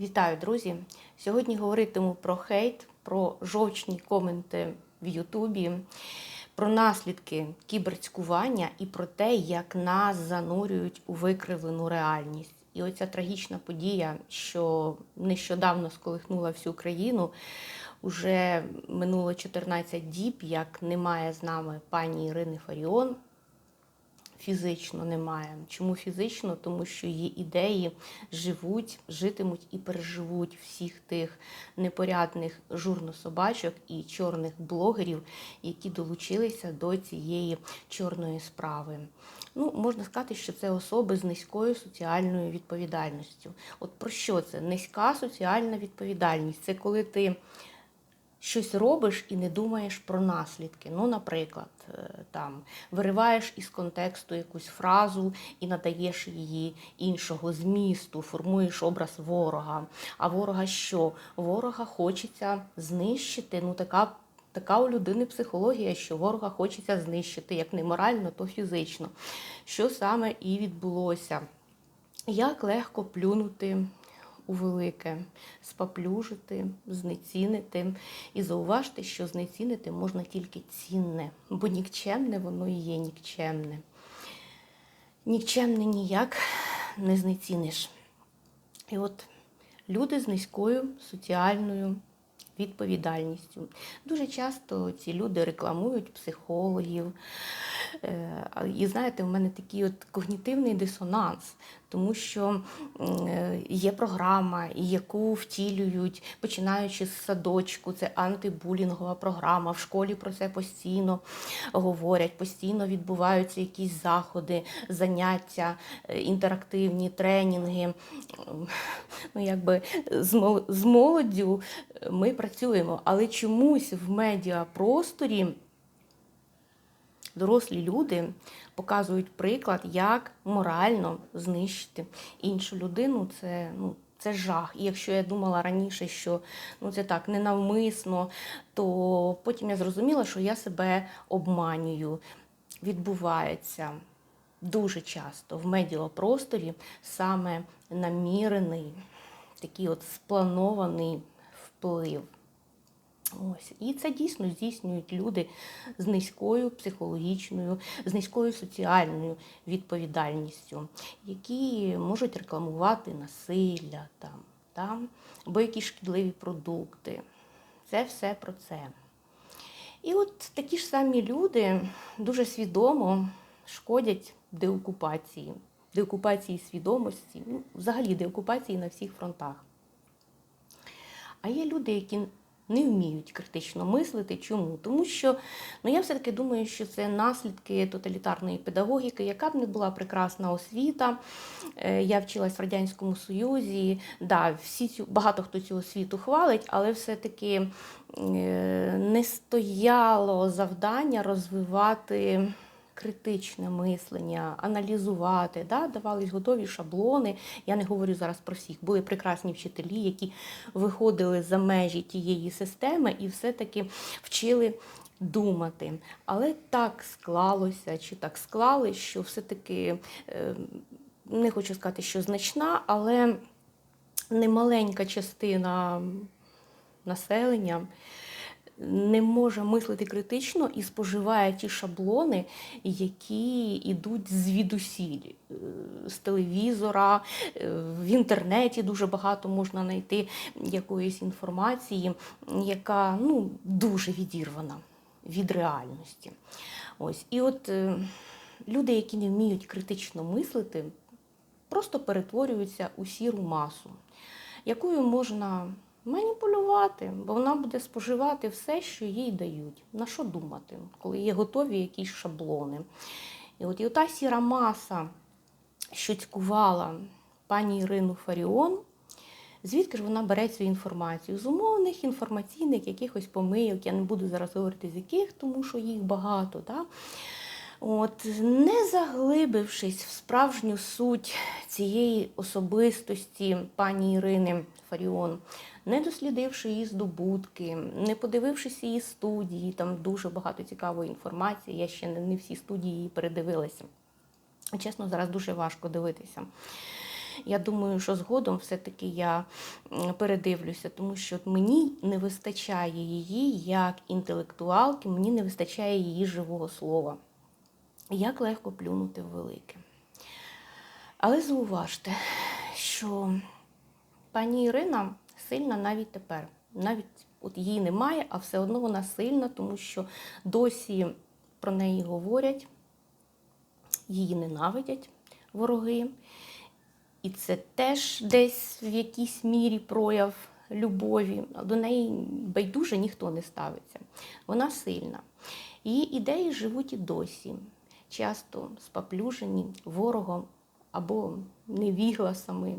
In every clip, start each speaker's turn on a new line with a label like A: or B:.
A: Вітаю, друзі! Сьогодні говоритиму про хейт, про жовчні коменти в Ютубі, про наслідки кіберцькування і про те, як нас занурюють у викривлену реальність. І оця трагічна подія, що нещодавно сколихнула всю країну, уже минуло 14 діб, як немає з нами пані Ірини Фаріон. Фізично немає. Чому фізично? Тому що її ідеї живуть, житимуть і переживуть всіх тих непорядних журнособачок і чорних блогерів, які долучилися до цієї чорної справи. Ну, можна сказати, що це особи з низькою соціальною відповідальністю. От про що це? Низька соціальна відповідальність. Це коли ти щось робиш і не думаєш про наслідки. Ну, наприклад, е, там вириваєш із контексту якусь фразу і надаєш її іншого змісту, формуєш образ ворога. А ворога що? Ворога хочеться знищити. Ну, така. Така у людини психологія, що ворога хочеться знищити як не морально, то фізично. Що саме і відбулося? Як легко плюнути у велике, споплюжити, знецінити. І зауважте, що знецінити можна тільки цінне, бо нікчемне воно і є нікчемне. Нікчемне ніяк не знеціниш. І от люди з низькою соціальною відповідальністю. Дуже часто ці люди рекламують психологів. Е, І знаєте, в мене такий от когнітивний дисонанс, тому що е, є програма, яку втілюють, починаючи з садочку, це антибулінгова програма. В школі про це постійно говорять, постійно відбуваються якісь заходи, заняття, е, інтерактивні тренінги. Ну, якби з молоддю ми працюємо, але чомусь в медіапросторі дорослі люди показують приклад, як морально знищити іншу людину. Це ну. Це жах. І якщо я думала раніше, що ну це так ненавмисно, то потім я зрозуміла, що я себе обманюю. Відбувається дуже часто в медіапросторі саме намірений, такий от спланований вплив. Ось. І це дійсно здійснюють люди з низькою психологічною, з низькою соціальною відповідальністю, які можуть рекламувати насилля там, там, або якісь шкідливі продукти. Це все про це. І от такі ж самі люди дуже свідомо шкодять деокупації, деокупації свідомості, ну, взагалі деокупації на всіх фронтах. А є люди, які не вміють критично мислити. Чому? Тому що ну, я все-таки думаю, що це наслідки тоталітарної педагогіки, яка б не була прекрасна освіта. Е, Я вчилась в Радянському Союзі. Да, всі цю, багато хто цю освіту хвалить, але все-таки е, не стояло завдання розвивати. Критичне мислення, аналізувати, да, давались готові шаблони. Я не говорю зараз про всіх. Були прекрасні вчителі, які виходили за межі тієї системи і все-таки вчили думати. Але так склалося, чи так склали, що все-таки е, не хочу сказати, що значна, але немаленька частина населення не може мислити критично і споживає ті шаблони, які йдуть звідусіль. Е, З телевізора, е, в інтернеті дуже багато можна знайти якоїсь інформації, яка ну, дуже відірвана від реальності. Ось. І от е, люди, які не вміють критично мислити, просто перетворюються у сіру масу, якою можна маніпулювати, бо вона буде споживати все, що їй дають. На що думати, коли є готові якісь шаблони. І от і ота сіра маса, що цькувала пані Ірину Фаріон, звідки ж вона бере цю інформацію? З умовних інформаційних якихось помийок, я не буду зараз говорити з яких, тому що їх багато. Да? От, не заглибившись в справжню суть цієї особистості пані Ірини Фаріон, не дослідивши її здобутки, не подивившись її студії, там дуже багато цікавої інформації. Я ще не, всі студії її передивилася. Чесно, зараз дуже важко дивитися. я думаю, що згодом все-таки я передивлюся, тому що мені не вистачає її як інтелектуалки, мені не вистачає її живого слова. Як легко плюнути в велике. Але зауважте, що пані Ірина сильна навіть тепер. Навіть от її немає, а все одно вона сильна, тому що досі про неї говорять, її ненавидять вороги. І це теж десь в якійсь мірі прояв любові. До неї байдуже ніхто не ставиться. Вона сильна. Її ідеї живуть і досі, часто споплюжені ворогом або невігласами.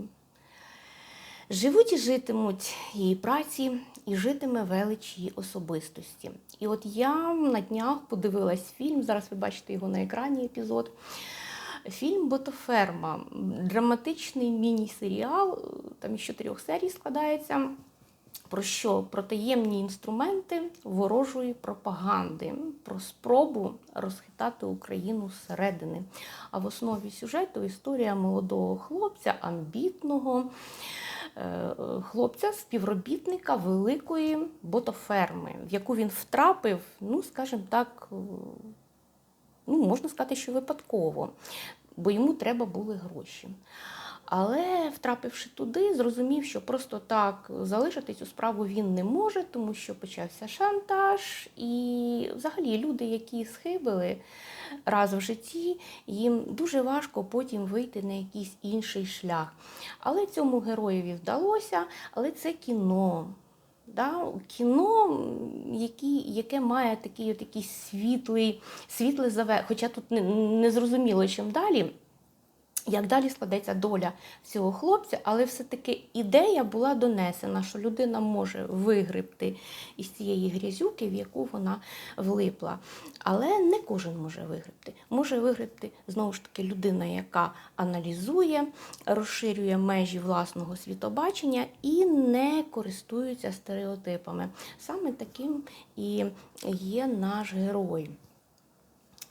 A: Живуть і житимуть її праці, і житиме велич її особистості. І от я на днях подивилась фільм, зараз ви бачите його на екрані епізод. Фільм Ботоферма, драматичний міні-серіал, там із чотирьох серій складається. Про що? Про таємні інструменти ворожої пропаганди, про спробу розхитати Україну зсередини. А в основі сюжету історія молодого хлопця, амбітного хлопця, співробітника великої ботоферми, в яку він втрапив, ну, скажімо так, е, ну, можна сказати, що випадково, бо йому треба були гроші. Але, втрапивши туди, зрозумів, що просто так залишити цю справу він не може, тому що почався шантаж. І взагалі люди, які схибили раз в житті, їм дуже важко потім вийти на якийсь інший шлях. Але цьому героєві вдалося, але це кіно. Да? Кіно, які, яке має такий от якийсь світлий, світле заве, хоча тут не, не зрозуміло, чим далі. Як далі складеться доля цього хлопця, але все-таки ідея була донесена, що людина може вигребти із цієї грязюки, в яку вона влипла. Але не кожен може вигребти. Може вигребти знову ж таки людина, яка аналізує, розширює межі власного світобачення і не користується стереотипами. Саме таким і є наш герой.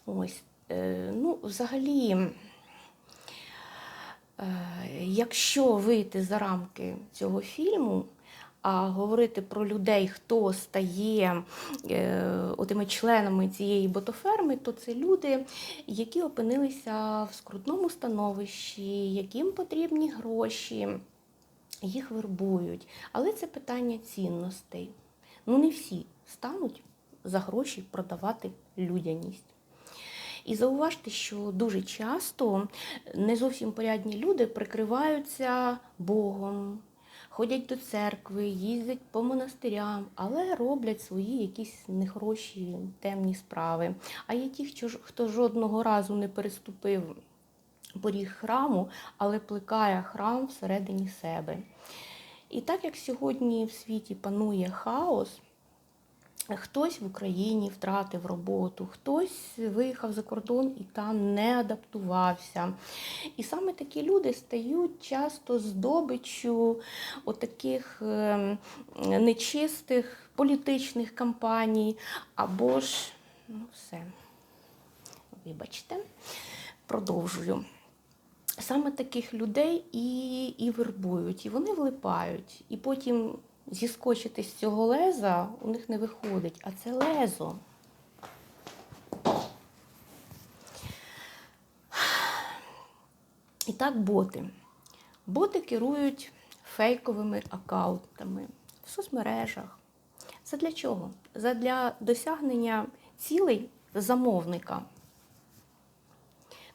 A: Ось, е, ну, взагалі. Е, Якщо вийти за рамки цього фільму, а говорити про людей, хто стає е, отими членами цієї ботоферми, то це люди, які опинилися в скрутному становищі, яким потрібні гроші, їх вербують. Але це питання цінностей. Ну не всі стануть за гроші продавати людяність. І зауважте, що дуже часто не зовсім порядні люди прикриваються Богом, ходять до церкви, їздять по монастирям, але роблять свої якісь нехороші темні справи. А є ті, хто жодного разу не переступив поріг храму, але плекає храм всередині себе. І так як сьогодні в світі панує хаос, Хтось в Україні втратив роботу, хтось виїхав за кордон і там не адаптувався. І саме такі люди стають часто здобиччю отаких ем, нечистих політичних кампаній, або ж, ну все, вибачте, продовжую. Саме таких людей і, і вербують, і вони влипають. І потім зіскочити з цього леза у них не виходить, а це лезо. І так боти. Боти керують фейковими аккаунтами в соцмережах. Це для чого? Задля досягнення цілей замовника.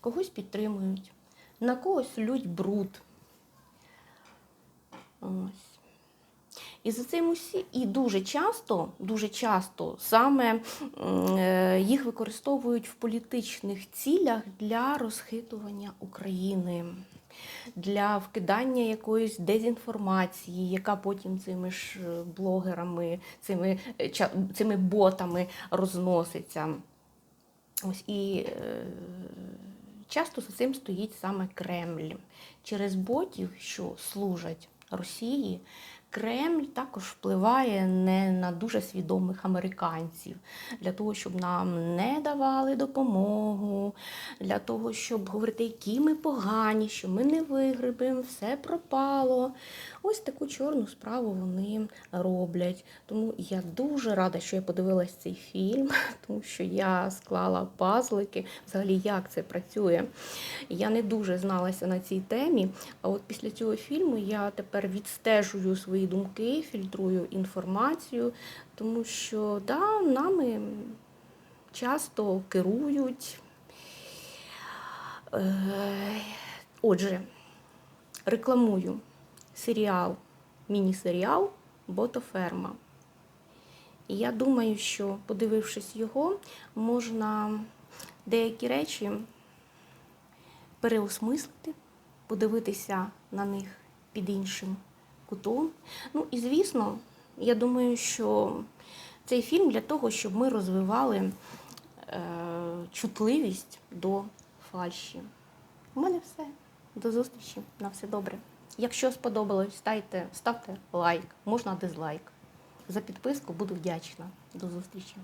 A: Когось підтримують, на когось лють бруд. Ось. І за цим усі, і дуже часто, дуже часто саме е, їх використовують в політичних цілях для розхитування України, для вкидання якоїсь дезінформації, яка потім цими ж е, блогерами, цими, е, цими ботами розноситься. Ось і часто за цим стоїть саме Кремль. Через ботів, що служать Росії, Кремль також впливає не на дуже свідомих американців для того, щоб нам не давали допомогу, для того, щоб говорити, які ми погані, що ми не вигребемо, все пропало. Ось таку чорну справу вони роблять. Тому я дуже рада, що я подивилась цей фільм, тому що я склала пазлики, взагалі як це працює. Я не дуже зналася на цій темі. А от після цього фільму я тепер відстежую свої думки, фільтрую інформацію, тому що да, нами часто керують. Е, Отже, рекламую серіал, міні-серіал Ботоферма. І я думаю, що, подивившись його, можна деякі речі переосмислити, подивитися на них під іншим кутом. Ну і звісно, я думаю, що цей фільм для того, щоб ми розвивали е, чутливість до фальші. У мене все. До зустрічі. На все добре. Якщо сподобалось, ставте, ставте лайк, можна дизлайк. За підписку буду вдячна. До зустрічі.